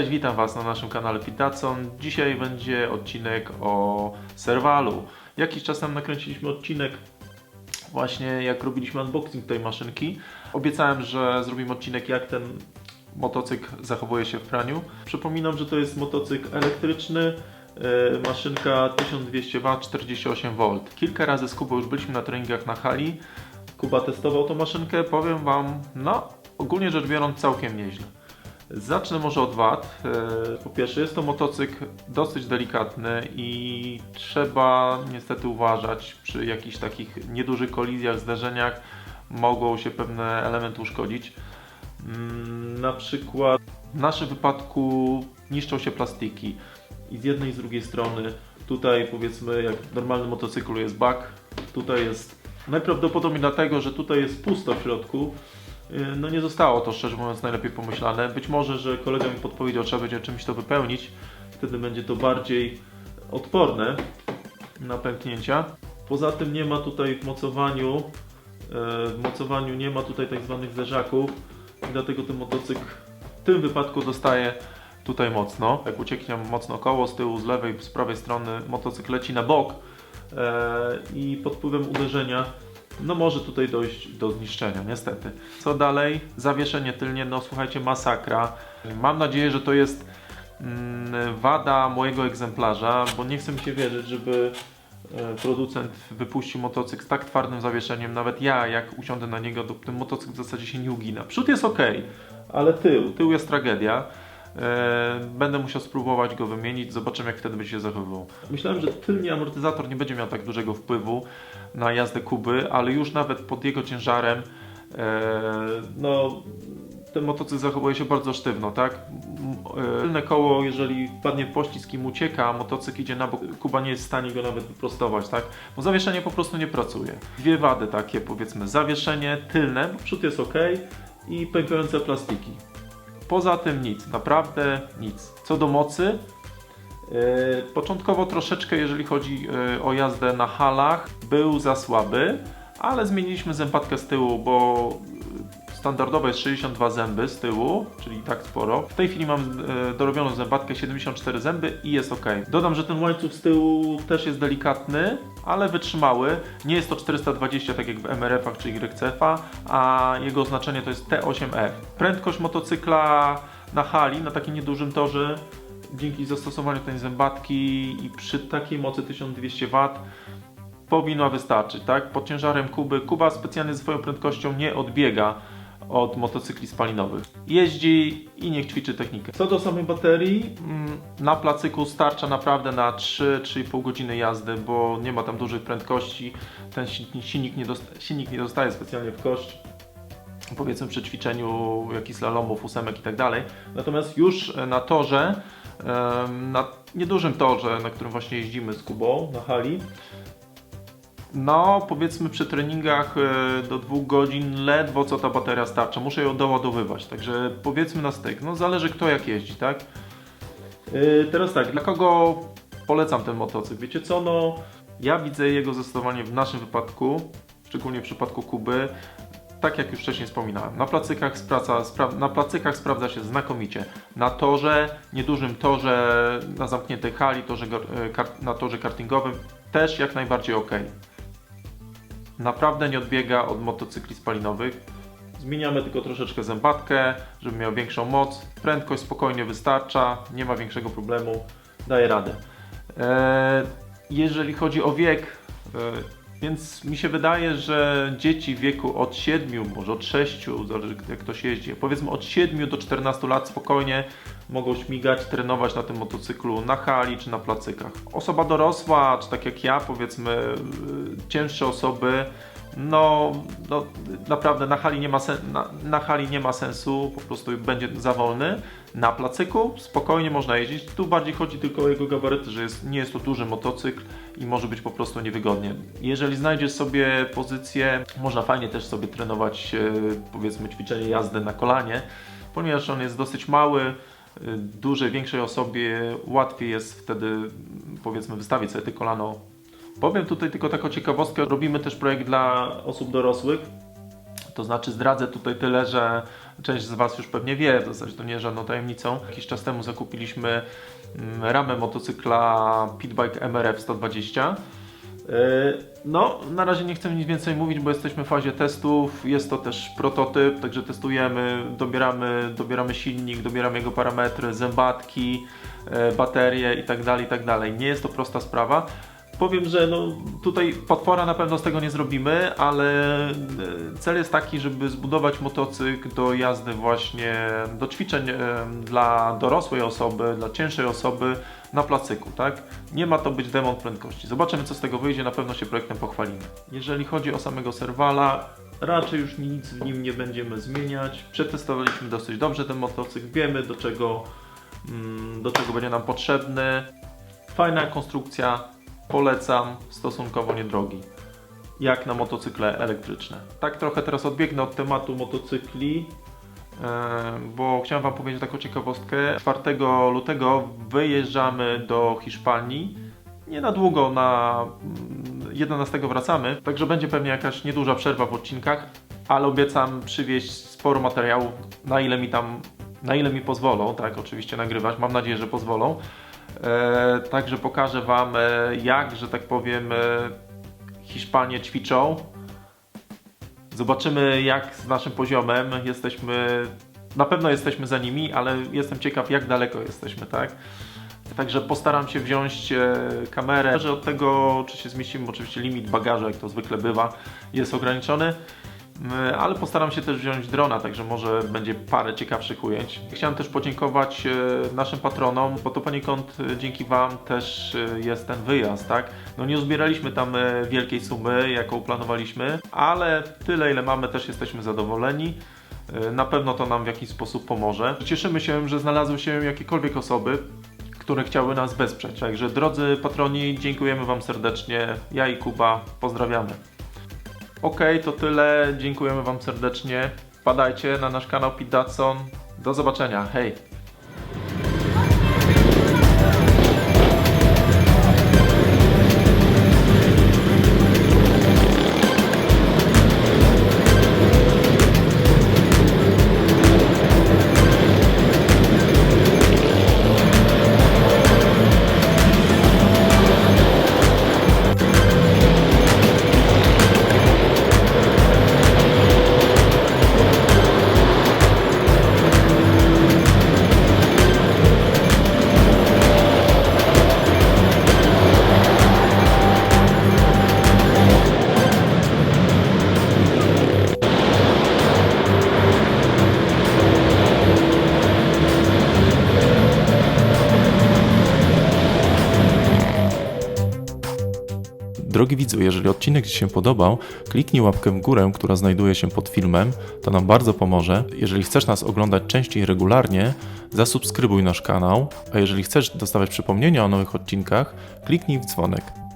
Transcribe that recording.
Cześć, witam Was na naszym kanale Pitacon. Dzisiaj będzie odcinek o Serwalu. Jakiś czas temu nakręciliśmy odcinek właśnie jak robiliśmy unboxing tej maszynki. Obiecałem, że zrobimy odcinek jak ten motocykl zachowuje się w praniu. Przypominam, że to jest motocykl elektryczny, yy, maszynka 1200W, 48V. Kilka razy z Kubą już byliśmy na treningach na hali. Kuba testował tą maszynkę, powiem Wam, no ogólnie rzecz biorąc całkiem nieźle. Zacznę może od wad. E, Po pierwsze, jest to motocykl dosyć delikatny i trzeba niestety uważać przy jakichś takich niedużych kolizjach, zderzeniach mogą się pewne elementy uszkodzić. Mm, Na przykład w naszym wypadku niszczą się plastiki i z jednej i z drugiej strony tutaj powiedzmy jak w normalnym motocyklu jest bak, tutaj jest najprawdopodobniej dlatego, że tutaj jest pusto w środku, no nie zostało to szczerze mówiąc najlepiej pomyślane. Być może, że kolega mi podpowiedział, trzeba będzie czymś to wypełnić. Wtedy będzie to bardziej odporne na pęknięcia. Poza tym nie ma tutaj w mocowaniu, yy, w mocowaniu nie ma tutaj tak zwanych zderzaków i dlatego ten motocykl w tym wypadku dostaje tutaj mocno. Jak ucieknie mocno koło z tyłu, z lewej, z prawej strony motocykl leci na bok yy, i pod wpływem uderzenia no może tutaj dojść do zniszczenia, niestety. Co dalej? Zawieszenie tylnie, no słuchajcie, masakra. Mam nadzieję, że to jest mm, wada mojego egzemplarza, bo nie chcę mi się wierzyć, żeby e, producent wypuścił motocykl z tak twardym zawieszeniem. Nawet ja, jak usiądę na niego, to ten motocykl w zasadzie się nie ugina. Przód jest ok, ale tył, tył jest tragedia. E, Będę musiał spróbować go wymienić, zobaczymy jak wtedy będzie się zachowywał. Myślałem, że tylny amortyzator nie będzie miał tak dużego wpływu na jazdę Kuby, ale już nawet pod jego ciężarem e, no, ten motocykl zachowuje się bardzo sztywno, tak? M- e, Tylne koło, jeżeli wpadnie w poślizg i mu ucieka, motocykl idzie na bok, Kuba nie jest w stanie go nawet wyprostować, tak? Bo zawieszenie po prostu nie pracuje. Dwie wady takie powiedzmy, zawieszenie tylne, bo przód jest ok i pękające plastiki. Poza tym nic, naprawdę nic. Co do mocy, e, początkowo troszeczkę, jeżeli chodzi e, o jazdę na halach, był za słaby, ale zmieniliśmy zębatkę z tyłu, bo standardowe jest 62 zęby z tyłu, czyli tak sporo. W tej chwili mam e, dorobioną zębatkę 74 zęby i jest ok. Dodam, że ten łańcuch z tyłu też jest delikatny, ale wytrzymały. Nie jest to 420 tak jak w MRF-ach czy YCF-a, a jego oznaczenie to jest T8F. Prędkość motocykla na hali, na takim niedużym torze, dzięki zastosowaniu tej zębatki i przy takiej mocy 1200 W powinna wystarczyć, tak? Pod ciężarem Kuby. Kuba specjalnie swoją prędkością nie odbiega od motocykli spalinowych. Jeździ i niech ćwiczy technikę. Co do samej baterii, mm, na placyku starcza naprawdę na 3-3,5 godziny jazdy, bo nie ma tam dużych prędkości. Ten si- silnik nie, dosta- silnik nie dostaje specjalnie w kość powiedzmy przy ćwiczeniu jakichś slalomów, ósemek i tak dalej. Natomiast już e, na torze, na niedużym torze, na którym właśnie jeździmy z Kubą na hali, no powiedzmy przy treningach e, do dwóch godzin ledwo co ta bateria starcza. Muszę ją doładowywać, także powiedzmy na styk. No zależy kto jak jeździ, tak? Yy, teraz tak, dla kogo polecam ten motocykl? Wiecie co, no ja widzę jego zastosowanie w naszym wypadku, szczególnie w przypadku Kuby, tak jak już wcześniej wspominałem, na placykach, sprawdza, spra- na placykach sprawdza się znakomicie. Na torze, niedużym torze, na zamkniętej hali, torze, e, na torze kartingowym też jak najbardziej ok. Naprawdę nie odbiega od motocykli spalinowych. Zmieniamy tylko troszeczkę zębatkę, żeby miał większą moc. Prędkość spokojnie wystarcza, nie ma większego problemu, daje radę. Eee, jeżeli chodzi o wiek, e, więc mi się wydaje, że dzieci w wieku od 7, może od 6, zależy jak ktoś jeździ, powiedzmy od 7 do 14 lat spokojnie mogą śmigać, trenować na tym motocyklu na hali czy na placykach. Osoba dorosła, czy tak jak ja, powiedzmy y, cięższe osoby, no, no naprawdę na hali, nie ma sen- na, na hali nie ma sensu, po prostu będzie za wolny. Na placyku spokojnie można jeździć. Tu bardziej chodzi tylko o jego gabaryty, że jest, nie jest to duży motocykl i może być po prostu niewygodnie. Jeżeli znajdziesz sobie pozycję, można fajnie też sobie trenować, e, powiedzmy, ćwiczenie jazdy na kolanie, ponieważ on jest dosyć mały. e, Dużej, większej osobie łatwiej jest wtedy, powiedzmy, wystawić sobie te kolano Powiem tutaj tylko taką ciekawostkę. Robimy też projekt dla osób dorosłych. To znaczy zdradzę tutaj tyle, że część z Was już pewnie wie, w zasadzie to nie jest żadną tajemnicą. Jakiś czas temu zakupiliśmy mm, ramę motocykla Pitbike MRF 120. Yy, No, na razie nie chcemy nic więcej mówić, bo jesteśmy w fazie testów. Jest to też prototyp, także testujemy, dobieramy, dobieramy silnik, dobieramy jego parametry, zębatki, e, baterie itd., itd. Nie jest to prosta sprawa. Powiem, że no, tutaj potwora na pewno z tego nie zrobimy, ale e, cel jest taki, żeby zbudować motocykl do jazdy właśnie, do ćwiczeń e, dla dorosłej osoby, dla cięższej osoby na placyku, tak? Nie ma to być demon prędkości. Zobaczymy, co z tego wyjdzie, na pewno się projektem pochwalimy. Jeżeli chodzi o samego Serwala, raczej już nic w nim nie będziemy zmieniać. Przetestowaliśmy dosyć dobrze ten motocykl, wiemy do czego, mm, do czego będzie nam potrzebny. Fajna konstrukcja, polecam, stosunkowo niedrogi. Jak na motocykle elektryczne. Tak trochę teraz odbiegnę od tematu motocykli, e, bo chciałem Wam powiedzieć taką ciekawostkę. 4 lutego wyjeżdżamy do Hiszpanii. Nie na długo, na mm, 11 wracamy, także będzie pewnie jakaś nieduża przerwa w odcinkach, ale obiecam przywieźć sporo materiałów, na ile mi tam, na ile mi pozwolą, tak, oczywiście nagrywać, mam nadzieję, że pozwolą. E, także pokażę Wam, e, jak, że tak powiem, e, Hiszpanie ćwiczą. Zobaczymy, jak z naszym poziomem jesteśmy. Na pewno jesteśmy za nimi, ale jestem ciekaw, jak daleko jesteśmy, tak? Także postaram się wziąć kamerę. Zależy od tego, czy się zmieścimy, oczywiście limit bagażu, jak to zwykle bywa, jest ograniczony. Mm, Ale postaram się też wziąć drona, także może będzie parę ciekawszych ujęć. Chciałem też podziękować e, naszym patronom, bo to poniekąd e, dzięki Wam też e, jest ten wyjazd, tak? No nie uzbieraliśmy tam e, wielkiej sumy, jaką planowaliśmy, ale tyle, ile mamy, też jesteśmy zadowoleni. E, Na pewno to nam w jakiś sposób pomoże. Cieszymy się, że znalazły się jakiekolwiek osoby, które chciały nas wesprzeć. Także drodzy patroni, dziękujemy Wam serdecznie. Ja i Kuba pozdrawiamy. Ok, to tyle. Dziękujemy Wam serdecznie. Wpadajcie na nasz kanał Pete Datson. Do zobaczenia. Hej! Drogi widzu, jeżeli odcinek Ci się podobał, kliknij łapkę w górę, która znajduje się pod filmem, to nam bardzo pomoże. Jeżeli chcesz nas oglądać częściej regularnie, zasubskrybuj nasz kanał, a jeżeli chcesz dostawać przypomnienia o nowych odcinkach, kliknij w dzwonek.